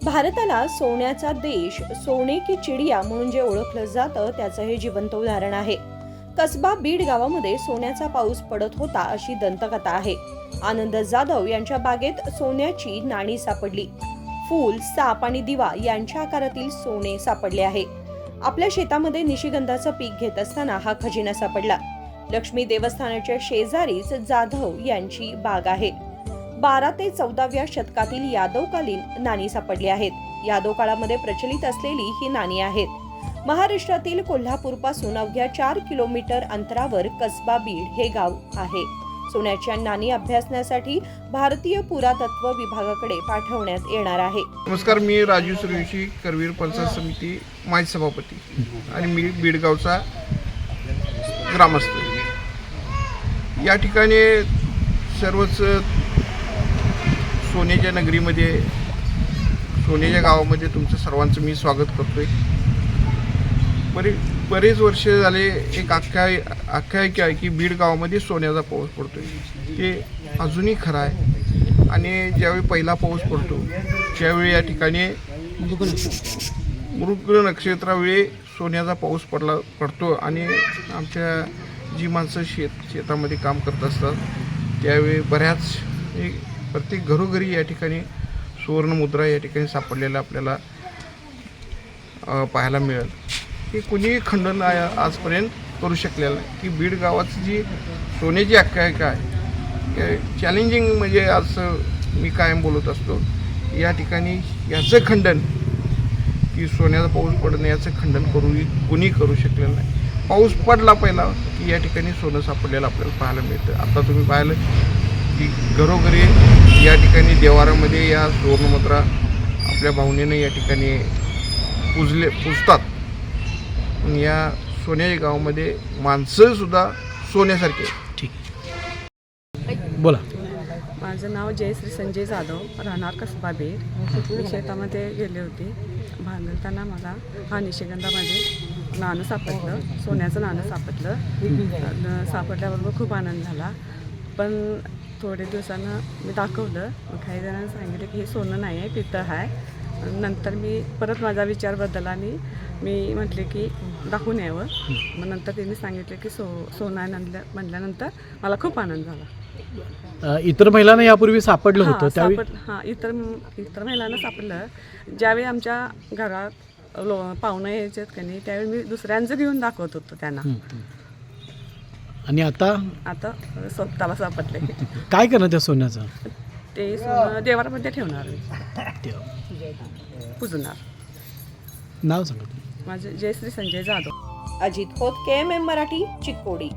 भारताला सोन्याचा देश सोने की चिडिया म्हणून जे ओळखलं जातं त्याचं हे जिवंत उदाहरण आहे. कसबा बीड गावामध्ये सोन्याचा पाऊस पडत होता अशी दंतकथा आहे. आनंद जाधव यांच्या बागेत सोन्याची नाणी सापडली. फूल साप आणि दिवा यांच्या आकारातील सोने सापडले आहे. आपल्या शेतामध्ये निशिगंधाचं पीक घेत असताना हा खजिना सापडला. लक्ष्मी देवस्थानाच्या शेजारीच जाधव यांची बाग आहे. बारा ते चौदाव्या शतकातील यादवकालीन नाणी सापडली आहेत. यादव काळामध्ये प्रचलित असलेली ही नाणी आहेत. महाराष्ट्रातील कोल्हापूरपासून अवघ्या चार किलोमीटर अंतरावर कसबा बीड हे गाव आहे. सोन्याच्या नाणी अभ्यासण्यासाठी भारतीय पुरातत्व विभागाकडे पाठवण्यात येणार आहे. नमस्कार मी राजू सूर्यवंशी करवीर पंचायत समिती माजी सभापती. आणि मी बीडगावचा ग्रामस्थ. या ठिकाणी सर्वच सोन्याच्या नगरीमध्ये सोन्याच्या गावामध्ये तुमचं सर्वांचं मी स्वागत करतोय. बरे बरेच वर्ष झाले एक आख्या आख्यायिका आहे की बीड गावामध्ये सोन्याचा पाऊस पडतोय. ते अजूनही खरं आहे. आणि ज्यावेळी पहिला पाऊस पडतो त्यावेळी या ठिकाणी मृग नक्षत्रावेळी सोन्याचा पाऊस पडला पडतो आणि आमच्या जी माणसं शेत शेतामध्ये काम करत असतात त्यावेळी बऱ्याच एक प्रत्येक घरोघरी या ठिकाणी सुवर्णमुद्रा या ठिकाणी सापडलेल्या आपल्याला पाहायला मिळेल. की कुणीही खंडन आजपर्यंत करू शकलेलं नाही. की बीड गावाची जी सोन्याची आख्यायिका आहे चॅलेंजिंग म्हणजे असं मी कायम बोलत असतो. या ठिकाणी याचं खंडन की सोन्याचा पाऊस पडणं याचं खंडन करू कुणी करू शकलेलं नाही. पाऊस पडला पहिला की या ठिकाणी सोनं सापडलेलं आपल्याला पाहायला मिळतं. आता तुम्ही पाहिलं घरोघरी या ठिकाणी देवारामध्ये या सुवर्णमुद्रा आपल्या भावनेनं या ठिकाणी पूजले पूजतात. आणि या सोन्याच्या गावामध्ये माणसंसुद्धा सोन्यासारखे आहेत. बोला. माझं नाव जयश्री संजय जाधव राहणार कसबा बीड. मी शेतामध्ये गेले होते. भांगलताना मला हा निशिगंधामध्ये नाणं सापडलं सोन्याचं नाणं सापडलं. सापडल्याबरोबर खूप आनंद झाला. पण थोडे दिवसानं मी दाखवलं. मग काही जणांनी सांगितलं की हे सोनं नाही आहे पितळ आहे. नंतर मी परत माझा विचार बदलला आणि मी म्हटले की दाखवून यावं. मग नंतर त्यांनी सांगितलं की सो सोनं आहे म्हणल्या म्हणल्यानंतर मला खूप आनंद झाला. इतर महिलांना यापूर्वी सापडलं होतं हां त्यावेळी हां इतर इतर महिलांना सापडलं. ज्यावेळी आमच्या घरात लो पाहुणं यायचे का नाही त्यावेळी मी दुसऱ्यांचं घेऊन दाखवत होतो त्यांना. आणि आता? आता स्वतःला सापडले. काय करणार त्या सोन्याचं? ते सोनं देवारामध्ये ठेवणार पुजणार. नाव सांगा तुम्ही. माझे Jayashree Sanjay Jadhav. Ajit Khot K M M Marathi Chikodi.